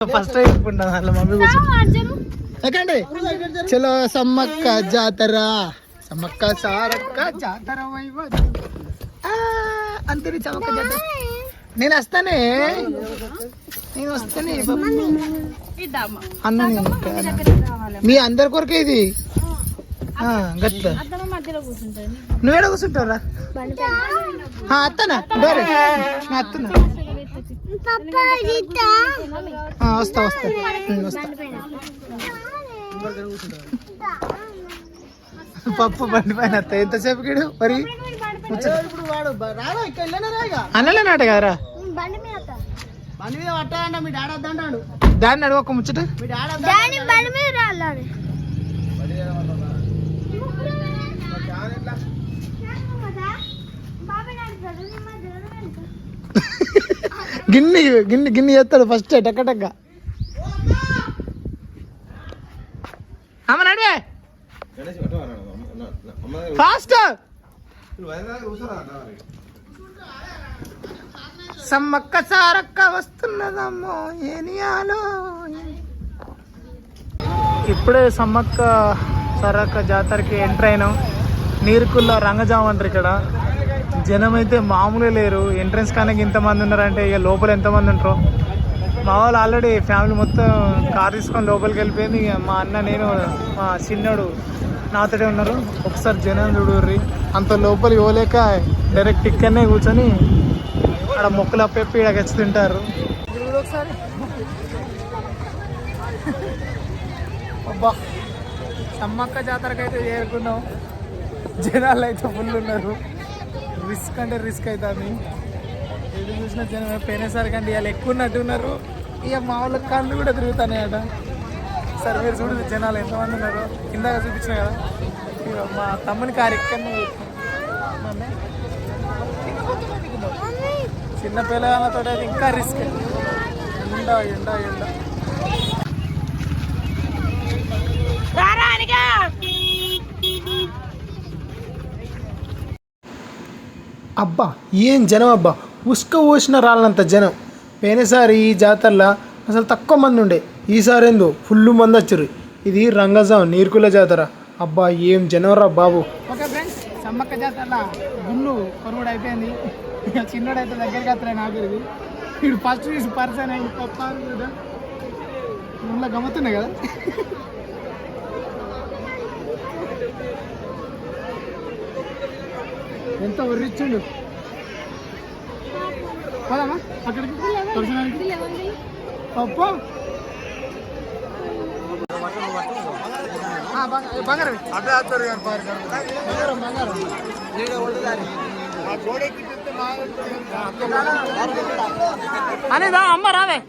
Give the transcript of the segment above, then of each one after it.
First time చెప్పుకుంటాను అట్లా mummy చలో సమ్మక్క జాతర. సమ్మక్క సారక్క జాతర వైవది. ఆ, అంతేని సమ్మక్క జాతర. నేను వస్తానే. నేను వస్తానే. అన్న. మీ అందరి కొరకే ఇది. ఆ, గట్ల. నువ్వేడ కూర్చుంటావురా? అత్తనా? డోరే. అత్తనా? వస్తా పప్పు బండి పైన అత్త. ఎంతసేపు గిడు? మరి? ఇప్పుడు వాడు రాడా ఇక్కడ వెళ్ళానే రాగా అన్నలే నాట కదరా దాన్ని అడుగు ఒక ముచ్చట. మీ డాడీ డాడీ బండి మీద రాలి గిన్ని గిన్ని గిన్ని చేస్తాడు ఫస్ట్ టక్క టక్క. అమ్మ నడివే. ఫాస్ట్ సమ్మక్క సారక్క వస్తున్నదమ్మో ఏనియాలో ఇప్పుడే సమ్మక్క సారక్క జాతరకి ఎంటర్ అయినాం. నీరుకుల్ల రంగజాం అంటారు ఇక్కడ. జనం అయితే మామూలే లేరు. ఎంట్రన్స్ కానీ ఇంతమంది ఉన్నారంటే ఇక లోపల ఎంతమంది ఉంటారో. మా వాళ్ళు ఆల్రెడీ ఫ్యామిలీ మొత్తం కార్ తీసుకొని లోపలికి వెళ్ళిపోయింది. ఇక మా అన్న నేను మా చిన్నోడు నాతోటే ఉన్నారు. ఒకసారి జనం చూడుర్రి. అంత లోపలి ఇవ్వలేక డైరెక్ట్ ఇక్కడనే కూర్చొని ఆడ మొక్కలు అప్పెప్పి ఇక్కడ గచ్చి తింటారు. ఒకసారి అబ్బా సమ్మక్క జాతరకైతే అయితే చేరుకున్నాం. జనాలు అయితే ఫుల్ ఉన్నారు. రిస్క్ అంటే రిస్క్ అవుతుంది. ఎదు చూసిన జనం పోయినసారి కంటే ఇవాళ ఎక్కువ ఉన్నట్టున్నారు ఇక మా వాళ్ళ కళ్ళు కూడా తిరుగుతాయి సరే మీరు చూడు జనాలు ఎంతమంది ఉన్నారు. కిందగా చూపించిన కదా. ఇక మా తమ్ముని కారు ఎక్కడ చిన్న పిల్లలతో అయితే ఇంకా రిస్క్. ఎండ ఎండ ఎండ. అబ్బా ఏం జనం అబ్బా? ఉసుక పోసిన రాళ్ళంత జనం. పోయినసారి ఈ జాతరలో అసలు తక్కువ మంది ఉండే. ఈసారి ఏందో ఫుల్ మంది వచ్చారు. ఇది రంగజాం నీరుకుల జాతర. అబ్బా ఏం జనవరా బాబు. ఓకే ఫ్రెండ్స్ సమ్మక్క జాతర గుళ్ళు కొనుగోడు అయిపోయింది ఇక చిన్నోడు అయితే దగ్గరికి వస్తాయి నాకు ఇది వీడు ఫస్ట్ చూసి పర్సన్ అయింది. పప్ప కదా. గమ్మతున్నాయి కదా. ఎంత వర్రిచ్చిండు పదమ్మా అక్కడికి? దర్శనానికి? అప్పా ఆ, బంగ- బంగారం బంగారం బంగారం. అనేదా అమ్మ రావే.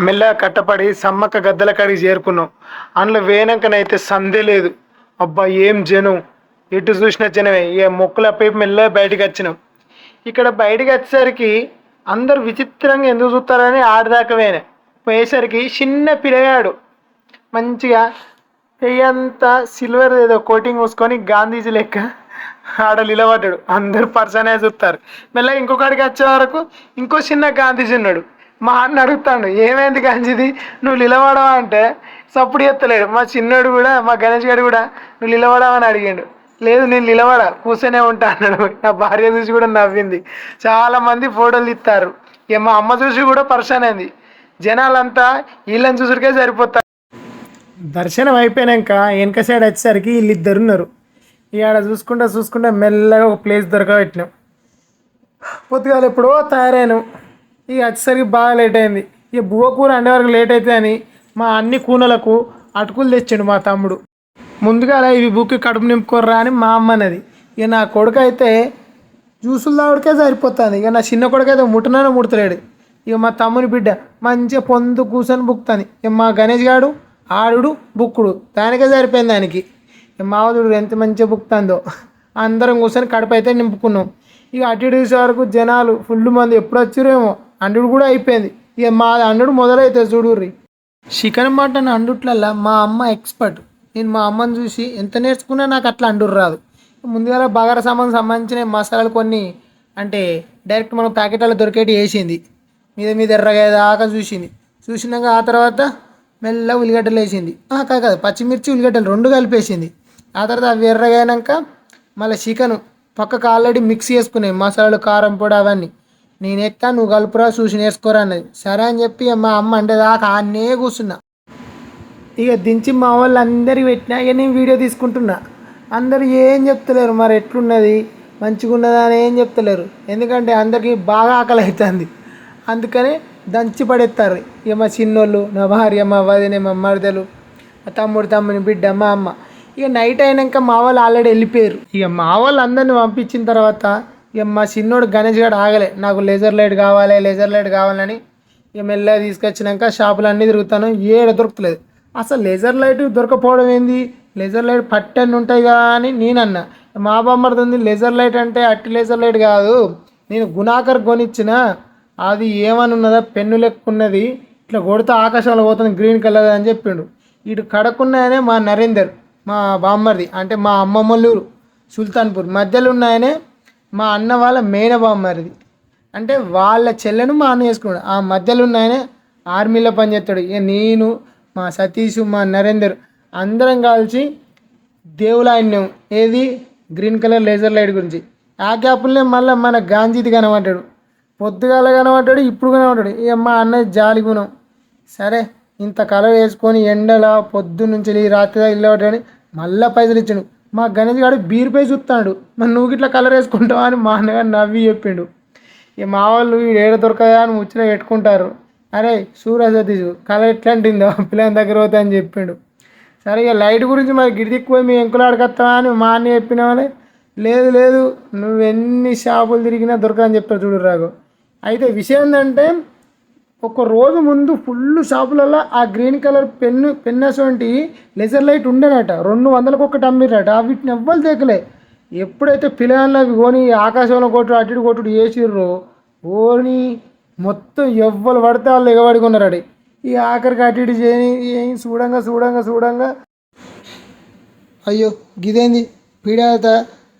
మెల్లగా కట్టపడి సమ్మక్క గద్దెల కాడికి చేరుకున్నాం. అందులో వేయనాకనైతే సందే లేదు. అబ్బా ఏం జనం. ఎటు చూసిన జనమే ఏ మొక్కల పైపు మెల్లగా బయటకు వచ్చినాం. ఇక్కడ బయటకు వచ్చేసరికి అందరు విచిత్రంగా ఎందుకు చూస్తారని ఆడదాకా పోయేసరికి చిన్న పిల్లగాడు మంచిగా పెయ్యంతా సిల్వర్ ఏదో కోటింగ్ మూసుకొని గాంధీజీ లెక్క ఆడ నిలబడ్డాడు. అందరు పర్సనే చూస్తారు. మెల్లగా ఇంకొకడికి వచ్చే వరకు ఇంకో చిన్న గాంధీజీ ఉన్నాడు. మా అన్న అడుగుతాడు ఏమైంది గాంధీజీ? నువ్వు నిలబడవా? అంటే సప్పుడు ఎత్తలేడు మా చిన్నోడు కూడా మా గణేష్ గారు కూడా నువ్వు నిలబడవని అడిగాడు. లేదు నేను నిలబడ కూర్చొనే ఉంటా అన్నాడు. నా భార్య చూసి కూడా నవ్వింది. చాలా మంది ఫోటోలు ఇస్తారు ఇక మా అమ్మ చూసి కూడా పర్సన్ అయింది. జనాలంతా వీళ్ళని చూసుడికే సరిపోతారు దర్శనం అయిపోయాక వెనక సైడ్ వచ్చేసరికి వీళ్ళిద్దరు ఉన్నారు. ఇక్కడ చూసుకుంటా చూసుకుంటా మెల్లగా ఒక ప్లేస్ దొరకబెట్టినాం. పొద్దుగాల ఎప్పుడో తయారైనాం. ఇక వచ్చేసరికి బాగా లేట్ అయింది. ఇక బువ్వ కూర అండే వరకు లేట్ అయితే అని మా అన్ని కూనలకు అటుకులు తెచ్చిండు మా తమ్ముడు. ముందుగా ఇవి బుక్కి కడుపు నింపుకోర్రా అని మా అమ్మ అన్నది ఇక నా కొడుకు అయితే జ్యూసులు తాగుడికే సరిపోతుంది. ఇక నా చిన్న కొడుకు అయితే ముట్టననే ముడతలేడు. ఇక మా తమ్ముని బిడ్డ మంచిగా పొందు కూర్చొని బుక్తాను ఇక మా గణేష్ గాడు ఆడుడు బుక్కుడు. దానికే సరిపోయింది దానికి. ఇక మావదుడు ఎంత మంచిగా బుక్తాందో. అందరం కూర్చొని కడుపు అయితే నింపుకున్నాం. ఇక అటు ఇటు చూసే వరకు జనాలు ఫుల్ మంది ఎప్పుడు వచ్చారేమో అండుడు కూడా అయిపోయింది. ఇక మా అండుడు మొదలైతే చూడుర్రి. చికెన్ మటన్ అండుట్లల్లా మా అమ్మ ఎక్స్పర్ట్. నేను మా అమ్మని చూసి ఎంత నేర్చుకున్నా నాకు అట్లా అండురు రాదు. ముందుగా బగారా సామాన్ సంబంధించిన మసాలాలు కొన్ని అంటే డైరెక్ట్ మనం ప్యాకెట్లలో దొరికేటి వేసింది. మీద మీద ఎర్రగా దాకా చూసింది. చూసినాక ఆ తర్వాత మెల్ల ఉల్లిగడ్డలు వేసింది. కాదు కాదు పచ్చిమిర్చి ఉల్లిగడ్డలు రెండు కలిపేసింది. ఆ తర్వాత అవి ఎర్రగైనాక మళ్ళీ చికెన్ పక్కకు ఆల్రెడీ మిక్స్ చేసుకున్నాయి మసాలాలు కారం పొడి అవన్నీ. నేను ఎత్తా నువ్వు కలుపురా చూసి నేర్చుకోరా అన్నది. సరే అని చెప్పి మా అమ్మ అంటే దాకా ఆనే కూర్చున్నా. ఇక దించి మా వాళ్ళు అందరికి పెట్టినా ఇక నేను వీడియో తీసుకుంటున్నా. అందరు ఏం చెప్తలేరు మరి ఎట్లున్నది మంచిగా ఉన్నదా అని ఏం చెప్తలేరు. ఎందుకంటే అందరికీ బాగా ఆకలి అవుతుంది అందుకని దంచి పడేస్తారు ఇక మా చిన్నోళ్ళు నా భార్య మా వదిన మా మరదలు మా తమ్ముడు తమ్ముని బిడ్డ మా అమ్మ. ఇక నైట్ అయినాక మా వాళ్ళు ఆల్రెడీ వెళ్ళిపోయారు. ఇక మా వాళ్ళు అందరిని పంపించిన తర్వాత ఇక మా చిన్నోడు గణేష్ గారు ఆగలే. నాకు లేజర్ లైట్ కావాలి లేజర్ లైట్ కావాలని ఇక మెల్లగా తీసుకొచ్చినాక షాపులు అన్నీ తిరుగుతాను. ఏడ దొరుకుతలేదు. అసలు లేజర్ లైట్ దొరకపోవడం ఏంది? లేజర్ లైట్ పట్టని ఉంటాయి కదా అని నేను అన్నా మా బామ్మడుతుంది లేజర్ లైట్ అంటే అట్టి లేజర్ లైట్ కాదు. నేను గుణాకర్ కొనిచ్చిన. అది ఏమని ఉన్నదా పెన్ను లెక్కున్నది. ఇట్లా కొడితే ఆకాశంలో పోతుంది గ్రీన్ కలర్ అని చెప్పిండు. ఇటు కడకున్నాయనే మా నరేందర్ మా బామ్మర్ది అంటే మా అమ్మమ్మల్లూరు సుల్తాన్పూర్. మధ్యలో ఉన్నాయనే మా అన్న వాళ్ళ మేన బామ్మరిది. అంటే వాళ్ళ చెల్లెను మా అన్న చేసుకున్నాడు. ఆ మధ్యలో ఉన్నాయనే ఆర్మీలో పనిచేస్తాడు. ఇక నేను మా సతీష్ మా నరేందర్ అందరం కలిసి దేవులాయన్యం ఏది? గ్రీన్ కలర్ లేజర్ లైట్ గురించి. ఆ క్యాపుల్నే మళ్ళీ మన గాంధీది కనబడ్డాడు. పొద్దుగాల కనబడ్డాడు ఇప్పుడు కనబడ్డాడు. ఇక మా అన్నయ్య జాలి గుణం. సరే ఇంత కలర్ వేసుకొని ఎండల పొద్దు నుంచి రాత్రి ఇల్లు పడ్డాడు. మళ్ళీ పైసలు ఇచ్చాడు. మా గణేష్ గారు బీరుపై చూస్తాడు. మరి నువ్వు ఇట్లా కలర్ వేసుకుంటావా అని మా అన్నగారు నవ్వి చెప్పిండు. ఇక మా వాళ్ళు ఏడ దొరకదా అని ముచ్చట పెట్టుకుంటారు. అరే సూర్య సతీష్ కలర్ ఎట్లాంటిందో? పిల్లల దగ్గర పోతా అని చెప్పిండు. సరే ఇక లైట్ గురించి మరి గిడిదిక్కుపోయి పోయి మీ ఎంకులు అడగత్తావా అని మా అన్న చెప్పిన వాళ్ళే లేదు లేదు నువ్వు ఎన్ని షాపులు తిరిగినా దొరకదని చెప్పారు చూడు రాఘు అయితే విషయం ఏంటంటే ఒక రోజు ముందు ఫుల్ షాపులలో ఆ గ్రీన్ కలర్ పెన్ను పెన్నెస్ వంటి లెజర్ లైట్ ఉండేనట. రెండు వందలకు ఒకటి అమ్మిరట వీటిని ఎవ్వరు దేకలే ఎప్పుడైతే పిల్లలకి కొని ఆకాశంలో కొట్టుడు అటు ఇటు కొట్టుడు వేసిర్రో ఓని మొత్తం ఎవ్వరు పడితే వాళ్ళు ఎగబడుకున్నారడి. ఈ ఆఖరికి అటు ఇటు చేయని ఏం చూడంగా చూడంగా చూడంగా. అయ్యో గిదేంది? పీడాత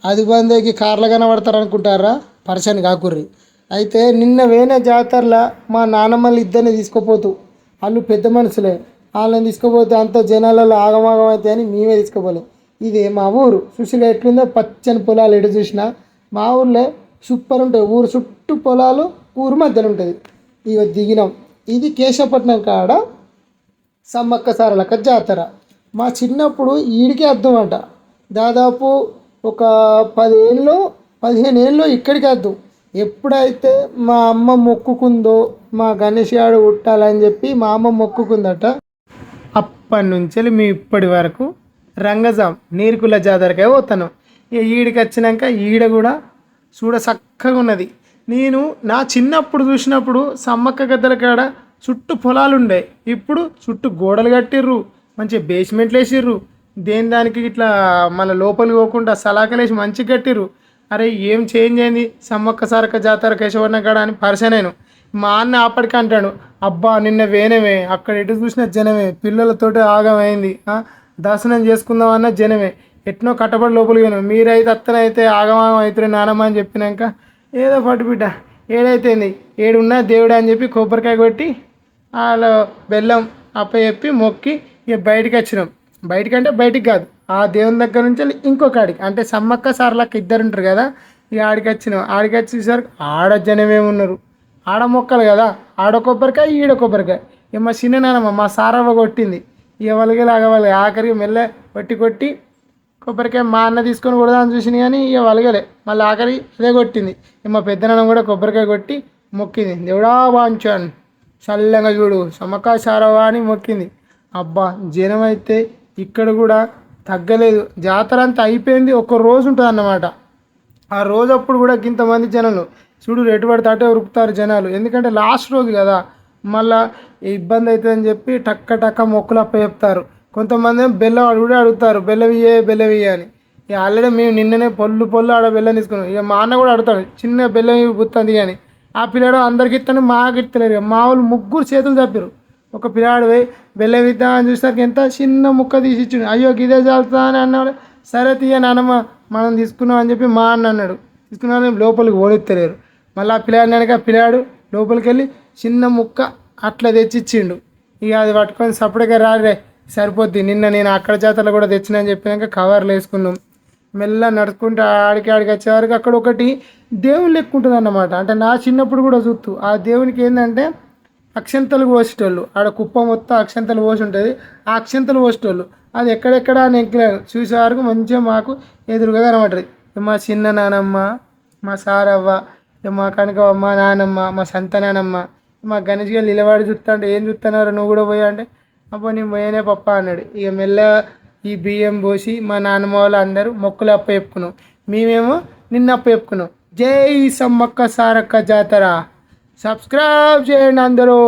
అది బందేకి కార్లు కనబడతారు అనుకుంటారా పర్సన్ కాకుర్రి. అయితే నిన్న వేన జాతరలో మా నాన్నమ్మలు ఇద్దరిని తీసుకుపోతూ వాళ్ళు పెద్ద మనుషులే. వాళ్ళని తీసుకుపోతే అంత జనాలలో ఆగమాగం అయితే అని మేమే తీసుకోపోలేం. ఇది మా ఊరు. సుశీల ఎట్లుందో పచ్చని పొలాలు ఎటు చూసినా. మా ఊర్లో సూపర్ ఉంటాయి. ఊరు చుట్టూ పొలాలు ఊరు మధ్యలో ఉంటుంది. ఇక దిగినాం. ఇది కేశవపట్నం కాడ సమ్మక్క సారలక్క జాతర. మా చిన్నప్పుడు ఈడికే అర్థం అంట దాదాపు ఒక పదేళ్ళు పదిహేను ఏళ్ళు ఇక్కడికి అర్థం ఎప్పుడైతే మా అమ్మ మొక్కుకుందో మా గణేష్ గాడు ఉట్టాలని చెప్పి మా అమ్మ మొక్కుకుందట అప్పటి నుంచి మీ ఇప్పటి వరకు రంగజాం నీరుకుల జాతరకే పోతాను ఈడికి వచ్చినాక ఈడ కూడా చూడ చక్కగా ఉన్నది. నేను నా చిన్నప్పుడు చూసినప్పుడు సమ్మక్క గద్దల కాడ చుట్టూ పొలాలుండే. ఇప్పుడు చుట్టూ గోడలు కట్టిర్రు మంచిగా బేస్మెంట్లు వేసిర్రు. దేని దానికి ఇట్లా మన లోపలికి పోకుండా సలాకలేసి మంచిగా కట్టిర్రు. అరే ఏం చేంజ్ అయింది? సమ్మక్క సారక్క జాతర కేశవర్ణ కాడ అని పరిచయను మా అన్న అప్పటికి అంటాడు అబ్బా నిన్న వేనమే అక్కడ ఎటు చూసిన జనమే పిల్లలతోటి ఆగమైంది దర్శనం దర్శనం చేసుకుందామన్న జనమే. ఎట్నో కట్టబడి లోపలికి మీరైతే అత్తనైతే ఆగమాగం అవుతుంది నానమ్మ అని చెప్పినాక ఏదో పట్టు బిడ్డ ఏడైతేంది ఏడున్నా దేవుడు అని చెప్పి కొబ్బరికాయ కొట్టి వాళ్ళు బెల్లం అప్ప చెప్పి మొక్కి ఇక బయటికి వచ్చినాం బయటికంటే బయటికి కాదు ఆ దేవుని దగ్గర నుంచి వెళ్ళి ఆడికి. అంటే సమ్మక్క సార్లక్క ఇద్దరు ఉంటారు కదా ఇక ఆడికి వచ్చినాం ఆడికి వచ్చేసరికి ఆడ జనమే ఉన్నారు ఆడ మొక్కలు కదా ఆడ కొబ్బరికాయ ఈడ కొబ్బరికాయ. ఇక మా చిన్న నాన్నమ్మ మా సారవ్వ కొట్టింది. ఇక వాళ్ళకి ఆఖరికి మెల్ల కొట్టి కొట్టి కొబ్బరికాయ మా అన్న తీసుకొని కొడదామని చూసింది కానీ ఇక వలగలే. మళ్ళీ ఆఖరి అదే కొట్టింది. ఇక మా పెద్దనాన్న కూడా కొబ్బరికాయ కొట్టి మొక్కింది. దేవుడా వాంచాను చల్లంగా చూడు. సమకా సారవా అని మొక్కింది. అబ్బా జనం అయితే ఇక్కడ కూడా తగ్గలేదు. జాతర అంతా అయిపోయింది. ఒక రోజు ఉంటుంది అన్నమాట. ఆ రోజు అప్పుడు కూడా ఇంతమంది జనాలు. చూడు రేటు పడితే అటే ఉరుకుతారు జనాలు. ఎందుకంటే లాస్ట్ రోజు కదా. మళ్ళా ఇబ్బంది అవుతుందని చెప్పి టక్క టక్క మొక్కులు అప్ప చెప్తారు కొంతమంది బెల్లం కూడా అడుగుతారు బెల్లవియ్యే బెల్లవియ్యే అని. ఇక ఆల్రెడీ మేము నిన్ననే పొల్లు పొల్లు ఆడ బెల్లం తీసుకున్నాం. ఇక మా అన్న కూడా అడుగుతాడు చిన్న బెల్లం గుర్తుంది కానీ ఆ పిల్లాడు అందరికి ఇస్తాను మాకు ఇస్తలేరు. ఇక మా వాళ్ళు ముగ్గురు చేతులు తప్పారు ఒక పిల్లాడు పోయి బెల్లం ఇద్దాం అని చూసేసరికి ఎంత చిన్న ముక్క తీసి ఇచ్చిండు. అయ్యో గిదే చాలుతా అని అన్నాడు. సరే తీయ నానమ్మ మనం తీసుకున్నాం అని చెప్పి మా అన్న అన్నాడు. తీసుకున్నాను లోపలికి ఓడిస్తలేరు మళ్ళీ ఆ పిల్లాడిని అనక పిల్లాడు లోపలికి వెళ్ళి చిన్న ముక్క అట్లా తెచ్చిచ్చిండు. ఇక అది పట్టుకొని సపరేట్గా రారే సరిపోద్ది. నిన్న నేను అక్కడ జాతరలో కూడా తెచ్చినని అని చెప్పినాక కవర్లు వేసుకున్నాం. మెల్ల నడుచుకుంటూ ఆడికి ఆడికి వచ్చే అక్కడ ఒకటి దేవుని లెక్క ఉంటుంది అన్నమాట అంటే నా చిన్నప్పుడు కూడా చూస్తూ ఆ దేవునికి ఏంటంటే అక్షంతలు పోసేటోళ్ళు. ఆడ కుప్ప మొత్తం అక్షంతలు పోసి ఉంటుంది. ఆ అక్షంతలు పోసేటోళ్ళు. అది ఎక్కడెక్కడ అని చూసే వరకు మంచిగా మాకు ఎదురుగా కనబడ్డది మా చిన్న నానమ్మ మా సారవ్వ మా కనక మా నానమ్మ మా సంత నానమ్మ మా గణేష్ గారు నిలబడి చూస్తాంటే ఏం చూస్తున్నారు నువ్వు కూడా పోయా అంటే అప్పుడు నేను పోయానే పప్ప అన్నాడు. ఇక మెల్లగా ఈ బియ్యం పోసి మా నాన్నమ్మ వాళ్ళు అందరూ మొక్కులు అప్ప చెప్పుకున్నాం. మేమేమో నిన్న అప్ప చెప్పుకున్నాం. జై సమ్మక్క సారక్క జాతర. సబ్స్క్రైబ్ చేయండి అందరూ.